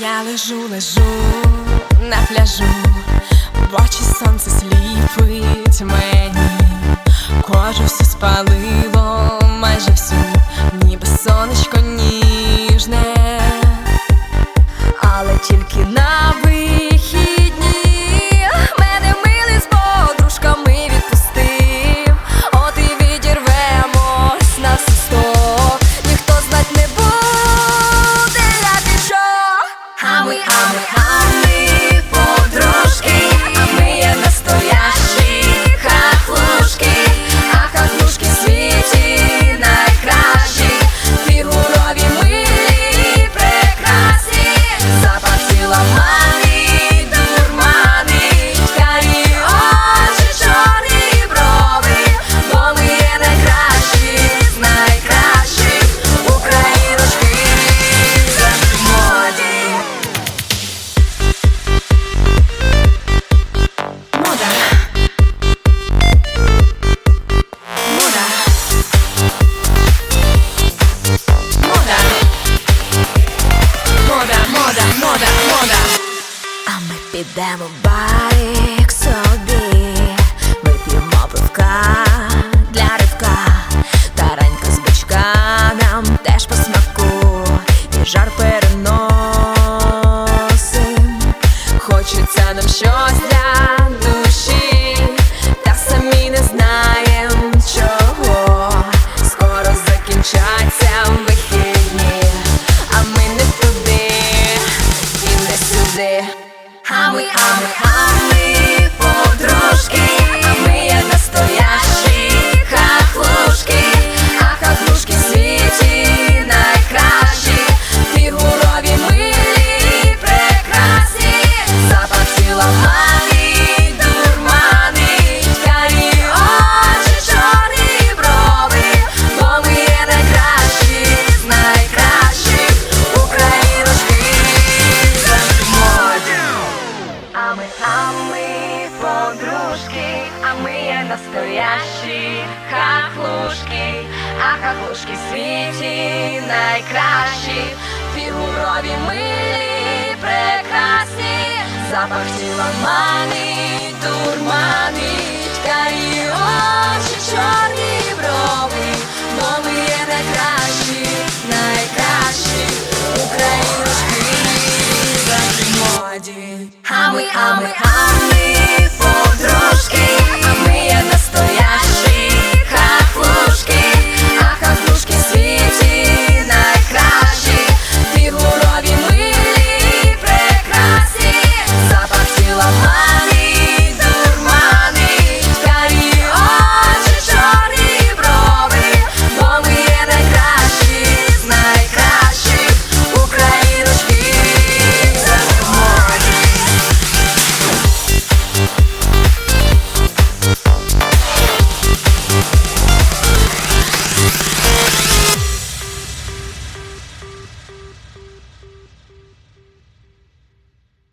Я лежу, лежу на пляжу, в очі сонце сліпить мені, кожу всю спалить. Ідемо байк собі, вип'ємо пивка хохлушки, а мы настоящі хохлушки, а хохлушки світі найкращі, фігурові милі, прекрасні, запах тіла манить, дурманить, карі очі, чорні брови, бо ми є найкращі, найкращі. Україночки, моді. А ми, а ми, а